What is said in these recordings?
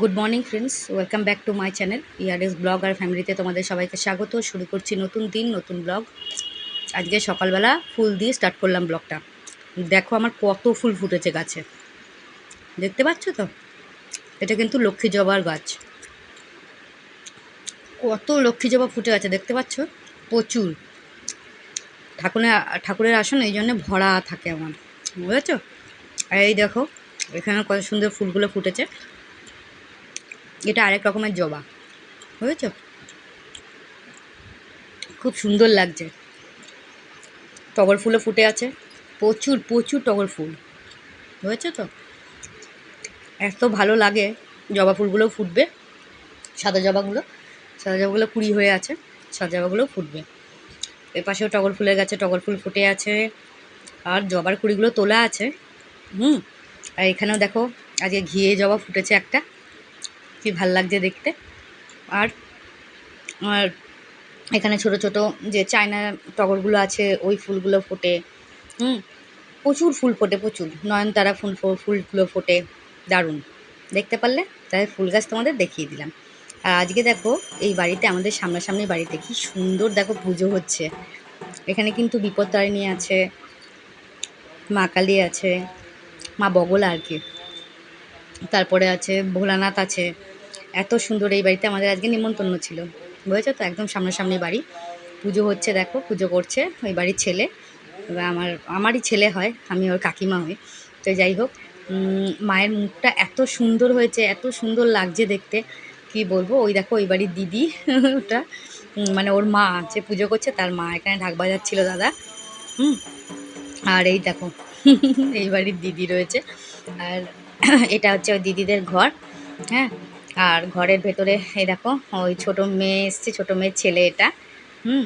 Good morning friends welcome back to my channel ইয়ারএস blog আর ফ্যামিলিতে তোমাদের সবাইকে স্বাগত। শুরু করছি নতুন দিন, নতুন ব্লগ আজকে সকালবেলা ফুল দিয়ে স্টার্ট করলাম ব্লগটা দেখো আমার কত ফুল ফুটেছে গাছে। দেখতে পাচ্ছ তো? এটা কিন্তু লক্ষ্মী জবার গাছ। কত লক্ষ্মী জবা ফুটে আছে, দেখতে পাচ্ছ? প্রচুর। ঠাকুরের ঠাকুরের আসন, এই জন্য ভরা থাকে আমার। বুঝেছ? এই দেখো, এখানে কত সুন্দর ফুলগুলো ফুটেছে। এটা আরেক রকমের জবা। বুঝেছ? খুব সুন্দর লাগছে। টগর ফুলও ফুটে আছে। প্রচুর প্রচুর টগর ফুল। বুঝেছ তো? এত ভালো লাগে জবা ফুলগুলোও ফুটবে। সাদা জবাগুলো। সাদা জবাগুলো কুড়ি হয়ে আছে। সাদা জবাগুলোও ফুটবে। এর পাশেও টগর ফুলের গাছে টগর ফুল ফুটে আছে। আর জবার কুড়িগুলো তোলা আছে। হুম। আর এখানেও দেখো, আজকে ঘিয়ে জবা ফুটেছে একটা। কি ভালো লাগছে দেখতে। আর আর এখানে ছোট ছোট যে চায়না টগরগুলো আছে, ওই ফুলগুলো ফোটে। হুম, প্রচুর ফুল ফোটে, প্রচুর। নয়নতারা ফুল ফুলগুলো ফোটে। দারুণ। দেখতে পারলে? তাই ফুল গাছ তোমাদের দেখিয়ে দিলাম। আর আজকে দেখো, এই বাড়িতে, আমাদের সামনাসামনি বাড়িতে কি সুন্দর দেখো পুজো হচ্ছে। এখানে কিন্তু বিপত্তারিণী আছে, মা কালী আছে, মা বগলা আর কি। তারপরে আছে ভোলানাথ আছে। এত সুন্দর এই বাড়িতে আমাদের আজকে নিমন্ত্রণ ছিল। বুঝেছ তো? একদম সামনাসামনি বাড়ি। পুজো হচ্ছে দেখো, পুজো করছে ওই বাড়ির ছেলে। এবার আমার, আমারই ছেলে হয়, আমি ওর কাকিমা হই। তো যাই হোক মায়ের মুখটা এত সুন্দর হয়েছে, এত সুন্দর লাগছে দেখতে। কি বলব? ওই দেখো, ওই বাড়ির দিদি ওটা। মানে ওর মা, যে পুজো করছে তার মা। এখানে ঢাক বাজাচ্ছিল দাদা। হুম? আর এই দেখো, এই বাড়ির দিদি রয়েছে। আর এটা হচ্ছে ওই দিদিদের ঘর। হ্যাঁ? আর ঘরের ভেতরে, এই দেখো, ওই ছোট মেয়ে এসছে, ছোট মেয়ের ছেলে এটা, হুম?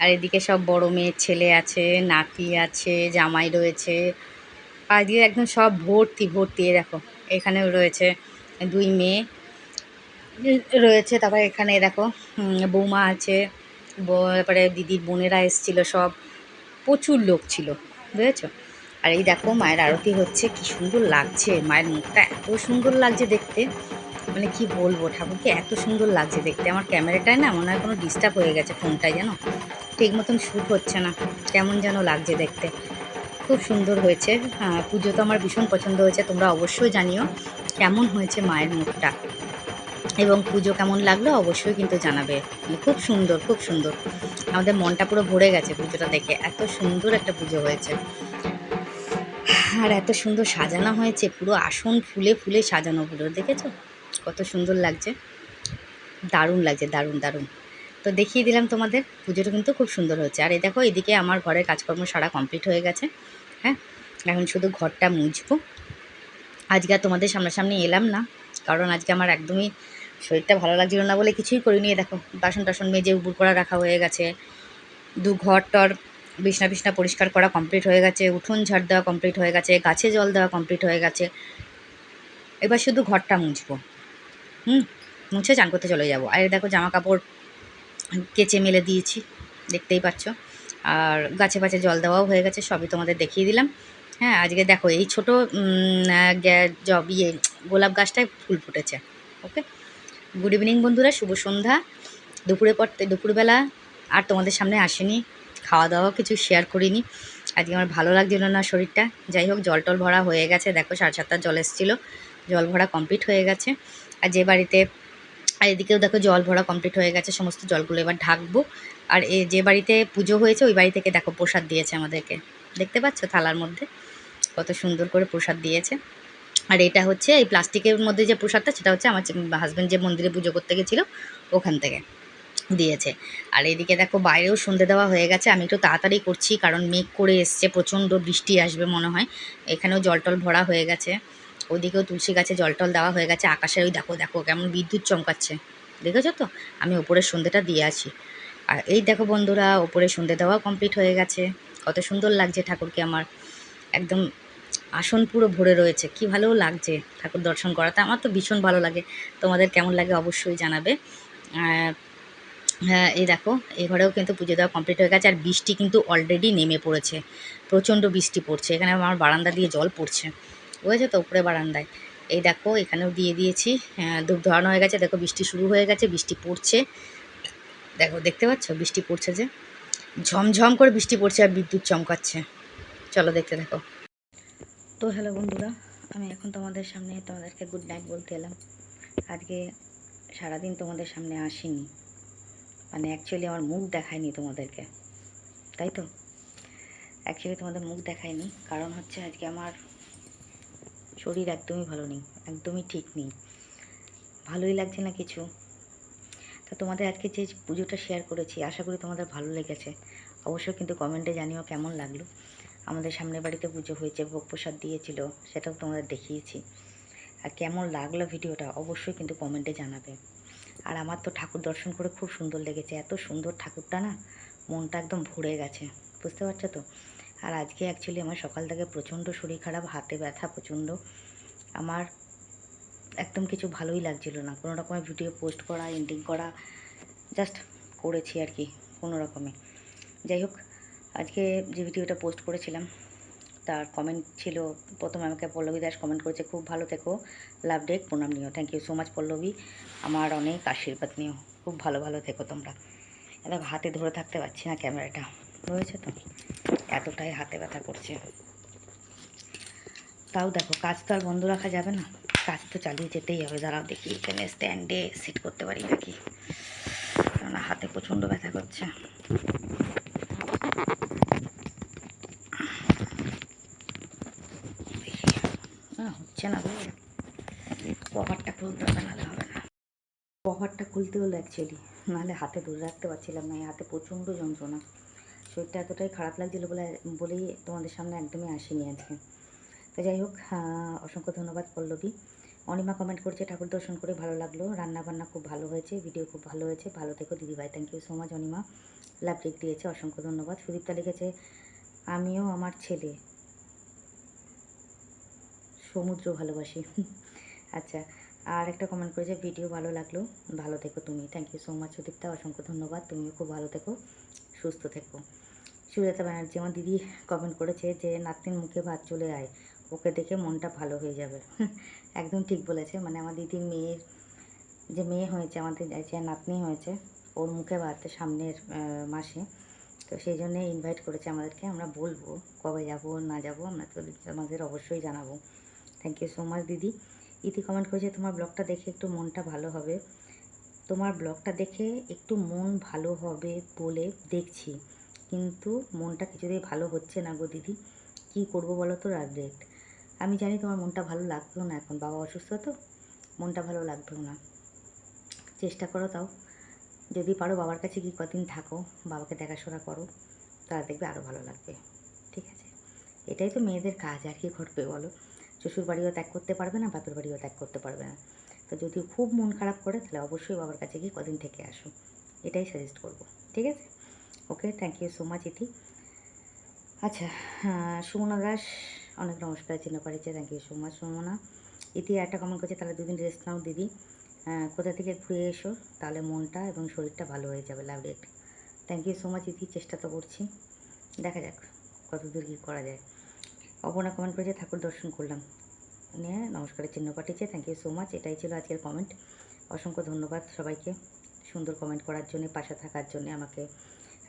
আর এদিকে সব বড় মেয়ের ছেলে আছে, নাতি আছে, জামাই রয়েছে। আর দিয়ে একদম সব ভর্তি ভর্তি, এই দেখো, এখানেও রয়েছে দুই মেয়ে রয়েছে। তারপরে এখানে দেখো বৌমা আছে তারপরে দিদির বোনেরা এসেছিল সব। প্রচুর লোক ছিল, বুঝেছ? আর এই দেখো, মায়ের আরতি হচ্ছে, কি সুন্দর লাগছে, মায়ের মুখটা এত সুন্দর লাগছে দেখতে। মানে কি বলব, ঠাকুরকে এত সুন্দর লাগছে দেখতে। আমার ক্যামেরাটায় না মনে হয় কোনো ডিস্টার্ব হয়ে গেছে ফোনটায় জানো? ঠিক মতন শ্যুট হচ্ছে না। কেমন যেন লাগছে দেখতে। খুব সুন্দর হয়েছে। হ্যাঁ পুজো তো আমার ভীষণ পছন্দ হয়েছে, তোমরা অবশ্যই জানিও কেমন হয়েছে মায়ের মুখটা। এবং পুজো কেমন লাগল অবশ্যই কিন্তু জানাবে। খুব সুন্দর খুব সুন্দর। আমাদের মনটা পুরো ভরে গেছে পুজোটা দেখে। এত সুন্দর একটা পুজো হয়েছে। আর এত সুন্দর সাজানো হয়েছে, পুরো আসন ফুলে ফুলে সাজানো পুরো দেখেছ? কত সুন্দর লাগছে। দারুণ লাগছে, দারুণ দারুণ। তো দেখিয়ে দিলাম তোমাদের, পুজোটা কিন্তু খুব সুন্দর হয়েছে। আর এই দেখো, এদিকে আমার ঘরের কাজকর্ম সারা কমপ্লিট হয়ে গেছে হ্যাঁ? এখন শুধু ঘরটা মুছবো। আজকে আর তোমাদের সামনাসামনি এলাম না, কারণ আজকে আমার একদমই শরীরটা ভালো লাগছিল না বলে কিছুই করিনি। দেখো, বাসন টাসন মেজে উপুর করা রাখা হয়ে গেছে। দু ঘর টর বিছনা বিছনা পরিষ্কার করা কমপ্লিট হয়ে গেছে, উঠোন ঝাড় দেওয়া কমপ্লিট হয়ে গেছে, গাছে জল দেওয়া কমপ্লিট হয়ে গেছে। এবার শুধু ঘরটা মুছবো। হুম, মুছে চান করতে চলে যাব। আর দেখো জামা কাপড় কেচে মেলে দিয়েছি, দেখতেই পাচ্ছ। আর গাছে পাছে জল দেওয়াও হয়ে গেছে, সবই তোমাদের দেখিয়ে দিলাম। হ্যাঁ আজকে দেখো এই ছোটো জব ইয়ে গোলাপ গাছটায় ফুল ফুটেছে, ওকে? গুড ইভিনিং বন্ধুরা, শুভ সন্ধ্যা। দুপুরে পর, দুপুরবেলা আর তোমাদের সামনে আসেনি, খাওয়া দাওয়া কিছু শেয়ার করিনি। আজকে আমার ভালো লাগছিল না শরীরটা। যাই হোক, জল টল ভরা হয়ে গেছে, দেখো সাড়ে সাতটা জল এসেছিল, জল ভরা কমপ্লিট হয়ে গেছে। আর যে বাড়িতে, আর এদিকেও দেখো জল ভরা কমপ্লিট হয়ে গেছে, সমস্ত জলগুলো এবার ঢাকবো। আর এ যে বাড়িতে পুজো হয়েছে, ওই বাড়ি থেকে দেখো প্রসাদ দিয়েছে আমাদেরকে। দেখতে পাচ্ছ থালার মধ্যে? কত সুন্দর করে প্রসাদ দিয়েছে। আর এটা হচ্ছে এই প্লাস্টিকের মধ্যে যে প্রসাদটা, সেটা হচ্ছে আমার হাজব্যান্ড যে মন্দিরে পুজো করতে গেছিল, ওখান থেকে দিয়েছে। আর এদিকে দেখো বাইরেও সন্ধে দেওয়া হয়ে গেছে, আমি একটু তাড়াতাড়ি করছি, কারণ মেঘ করে এসছে, প্রচণ্ড বৃষ্টি আসবে মনে হয়। এখানেও জল টল ভরা হয়ে গেছে। ওদিকেও তুলসী গাছে জল টল দেওয়া হয়ে গেছে আকাশে ওই দেখো দেখো কেমন বিদ্যুৎ চমকাচ্ছে। দেখেছ তো? আমি ওপরের সন্ধেটা দিয়ে আছি। আর এই দেখো বন্ধুরা, ওপরে সন্ধে দেওয়া কমপ্লিট হয়ে গেছে। কত সুন্দর লাগছে ঠাকুরকে আমার। একদম আসন পুরো ভরে রয়েছে। কি ভালো লাগছে ঠাকুর দর্শন করাতে। আমার তো ভীষণ ভালো লাগে। তোমাদের কেমন লাগে অবশ্যই জানাবে। হ্যাঁ এই দেখো, এই ঘরেও কিন্তু পুজো দেওয়া কমপ্লিট হয়ে গেছে। আর বৃষ্টি কিন্তু অলরেডি নেমে পড়েছে। প্রচণ্ড বৃষ্টি পড়ছে। এখানে আমার বারান্দা দিয়ে জল পড়ছে। বুঝেছ তো উপরে বারান্দায়। এই দেখো এখানেও দিয়ে দিয়েছি। হ্যাঁ, ধূপ ধরানো হয়ে গেছে। দেখো বৃষ্টি শুরু হয়ে গেছে বৃষ্টি পড়ছে। দেখো দেখতে পাচ্ছ? বৃষ্টি পড়ছে যে। ঝমঝম করে বৃষ্টি পড়ছে আর বিদ্যুৎ চমকাচ্ছে। চলো দেখতে দেখো তো হ্যালো বন্ধুরা আমি এখন তোমাদের সামনে তোমাদেরকে গুড নাইট বলতে এলাম। আজকে সারাদিন তোমাদের সামনে আসিনি। মানে অ্যাকচুয়ালি আমার মুখ দেখায়নি তোমাদেরকে। তাই তো? অ্যাকচুয়ালি তোমাদের মুখ দেখায়নি। কারণ হচ্ছে আজকে আমার শরীর একদমই ভালো নেই, একদমই ঠিক নেই। ভালোই লাগছে না কিছু। তা তোমাদের আজকে যে পুজোটা শেয়ার করেছি, আশা করি তোমাদের ভালো লেগেছে। অবশ্যই কিন্তু কমেন্টে জানিও কেমন লাগল। আমাদের সামনের বাড়িতে পুজো হয়েছে, ভোগ প্রসাদ দিয়েছিল, সেটাও তোমাদের দেখিয়েছি। আর কেমন লাগল ভিডিওটা, অবশ্যই কিন্তু কমেন্টে জানাবে। আর আমার তো ঠাকুর দর্শন করে খুব সুন্দর লেগেছে, এত সুন্দর ঠাকুরটা না, মনটা একদম ভরে গেছে। বুঝতে পারছ তো? আর আজকে অ্যাকচুয়ালি আমার সকাল থেকে প্রচণ্ড শরীর খারাপ, হাতে ব্যথা প্রচণ্ড। আমার একদম কিছু ভালোই লাগছিল না। কোনো রকমের ভিডিও পোস্ট করা এডিটিং করা জাস্ট করেছি আর কি, কোনো রকমে। যাই হোক, আজকে যে ভিডিওটা পোস্ট করেছিলাম, তার কমেন্ট ছিল, প্রথমে আমাকে পল্লবী দাস কমেন্ট করেছে, খুব ভালো থেকো লাভ ডেক প্রণাম নিও। Thank you so much Pallabi. আমার অনেক আশীর্বাদ নিও। খুব ভালো ভালো থেকো তোমরা। এবার হাতে ধরে থাকতে পারছি না ক্যামেরাটা। রয়েছে তো? এতটাই হাতে ব্যথা করছে। তাও দেখো, কাজ তো আর বন্ধ রাখা যাবে না। কাজ তো চালিয়ে যেতেই হবে। দাঁড়াও দেখি, এখানে স্ট্যান্ডে সেট করতে পারি নাকি? কেননা হাতে প্রচণ্ড ব্যথা করছে। হচ্ছে না কভারটা খুলতে হবে, নাহলে হবে না। কভারটা খুলতে হলো অ্যাকচুয়ালি নাহলে হাতে ধরে রাখতে পারছিলাম না, এই হাতে প্রচণ্ড যন্ত্রণা। শরীরটা এতটাই খারাপ লাগছিল বলে, বলেই তোমাদের সামনে একদমই আসেনি আজকে। তো যাই হোক অসংখ্য ধন্যবাদ পল্লবী। অনিমা কমেন্ট করছে, ঠাকুর দর্শন করে ভালো লাগল। রান্না বান্না খুব ভালো হয়েছে ভিডিও খুব ভালো হয়েছে। ভালো থেকো দিদিভাই thank you so much Anima. Love লিখ দিয়েছে, অসংখ্য ধন্যবাদ। সুদীপ্তা লিখেছে, আমিও আমার ছেলে। সমুদ্র ভালোবাসি। আচ্ছা আর একটা কমেন্ট করেছে ভিডিও ভালো লাগল, ভালো থেকো তুমি। Thank you so much Sudipta. অসংখ্য ধন্যবাদ, তুমিও খুব ভালো থেকো, সুস্থ থেকো। সুজাতা ব্যানার্জি আমার দিদি কমেন্ট করেছে যে, নাতনির মুখে ভাত চলে আয়, ওকে দেখে মনটা ভালো হয়ে যাবে। একদম ঠিক বলেছে মানে আমার দিদির মেয়ের যে মেয়ে হয়েছে, আমাদের যে নাতনি হয়েছে, ওর মুখে ভাত সামনের মাসে। তো সেই জন্যে ইনভাইট করেছে আমাদেরকে, আমরা বলব কবে যাব, না যাব, আমরা তো আমাদের অবশ্যই জানাব। থ্যাংক ইউ সো মাচ দিদি। ইতি কমেন্ট করেছে, তোমার ব্লগটা দেখে একটু মনটা ভালো হবে। তোমার ব্লগটা দেখে একটু মন ভালো হবে বলে দেখছি। কিন্তু মনটা কিছুতেই ভালো হচ্ছে না গো দিদি। কী করব বলো তো রাগরেট আমি জানি তোমার মনটা ভালো লাগবেও না এখন, বাবা অসুস্থ তো? মনটা ভালো লাগবেও না। চেষ্টা করো তাও। যদি পারো বাবার কাছে কি কদিন থাকো, বাবাকে দেখাশোনা করো তারা দেখবে আরও ভালো লাগবে। ঠিক আছে? এটাই তো মেয়েদের কাজ, আর কি ঘটবে বলো? শ্বশুর বাড়িও ত্যাগ করতে পারবে না, বাপের বাড়িও ত্যাগ করতে পারবে না। তো যদি খুব মন খারাপ করে, তাহলে অবশ্যই বাবার কাছে গিয়ে কদিন থেকে আসো। এটাই সাজেস্ট করব। ঠিক আছে? Okay thank you so much Iti. আচ্ছা সুমনা দাস, অনেক নমস্কার চিহ্ন পাঠিয়েছে thank you so much Sumana. Iti একটা কমেন্ট করছে, তাহলে দুদিন রেস্ট নাও, দিদি। কোথা থেকে ঘুরে এসো, তাহলে মনটা এবং শরীরটা ভালো হয়ে যাবে love it thank you so much Iti, চেষ্টা তো করছি। দেখা যাক কতদূর কী করা যায়। অপর্ণা কমেন্ট করেছে, ঠাকুর দর্শন করলাম। নিয়ে নমস্কারের চিহ্ন পাঠিয়েছে থ্যাংক ইউ সো মাচ এটাই ছিল আজকের কমেন্ট অসংখ্য ধন্যবাদ সবাইকে, সুন্দর কমেন্ট করার জন্য, পাশে থাকার জন্য আমাকে।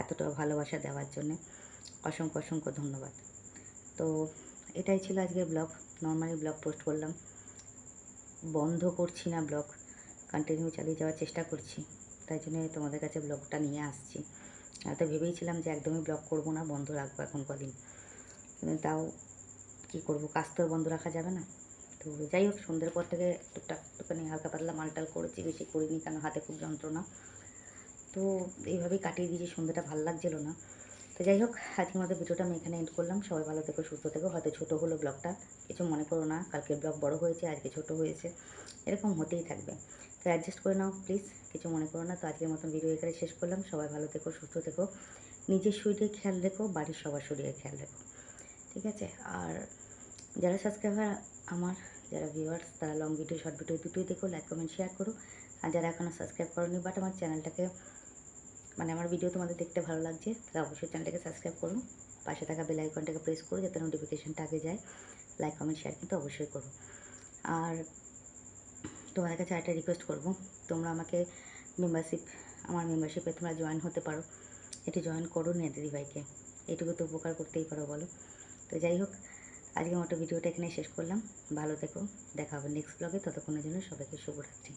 এতটা ভালোবাসা দেওয়ার জন্য অসংখ্য অসংখ্য ধন্যবাদ। তো এটাই ছিল আজকের ব্লগ। নর্মালি ব্লগ পোস্ট করলাম। বন্ধ করছি না ব্লগ কন্টিনিউ চালিয়ে যাওয়ার চেষ্টা করছি। তাই জন্য তোমাদের কাছে ব্লগটা নিয়ে আসছি। তো ভেবেইছিলাম যে একদমই ব্লগ করব না, বন্ধ রাখব এখন কদিন। কিন্তু তাও কী করব, কাজ তো বন্ধ রাখা যাবে না। তো যাই হোক, সন্ধ্যের পর থেকে টুকটাক একটুখানি হালকা পাতলা মালটাল করেছি, বেশি করিনি, কেন হাতে খুব যন্ত্রণা। তো এইভাবেই কাটিয়ে দিয়েছি, সন্ধ্যাটা ভালো লাগছিল না। তো যাই হোক, আজকের মতো ভিডিওটা আমি এখানে এন্ড করলাম। সবাই ভালো থেকো, সুস্থ থেকো। হয়তো ছোটো হলো ব্লগটা, কিছু মনে করো না। কালকের ব্লগ বড় হয়েছে, আজকে ছোট হয়েছে। এরকম হতেই থাকবে। তো অ্যাডজাস্ট করে নাও প্লিজ কিছু মনে করো না। তো আজকের মতন ভিডিও এখানে শেষ করলাম। সবাই ভালো থেকো, সুস্থ থেকো। নিজের শরীরে খেয়াল রেখো, বাড়ির সবার শরীরে খেয়াল রেখো। ঠিক আছে? আর যারা সাবস্ক্রাইবার আমার, যারা ভিউয়ার্স তারা লং ভিডিও শর্ট ভিডিও দুটোই দেখো লাইক কমেন্ট শেয়ার করো। আর যারা এখনও সাবস্ক্রাইব করোনি বাট আমার চ্যানেলটাকে মানে আমার ভিডিও তোমাদের দেখতে ভালো লাগছে, তাহলে অবশ্যই চ্যানেলটাকে সাবস্ক্রাইব করো। পাশে থাকা বেল আইকনটাকে প্রেস করো, যাতে নোটিফিকেশনটা আগে যায়। লাইক কমেন্ট শেয়ার কিন্তু অবশ্যই করো। আর তোমাদের কাছে একটা রিকোয়েস্ট করব, তোমরা আমাকে মেম্বারশিপ আমার মেম্বারশিপে তোমরা জয়েন হতে পারো। একটু জয়েন করো না দিদিভাইকে। এটুকু তো উপকার করতেই পারো, বলো। তো যাই হোক, আজকের মতো ভিডিওটা এখানে শেষ করলাম। ভালো থেকো, দেখা হবে নেক্সট ব্লগে ততক্ষণের জন্য সবাইকে শুভরাত্রি।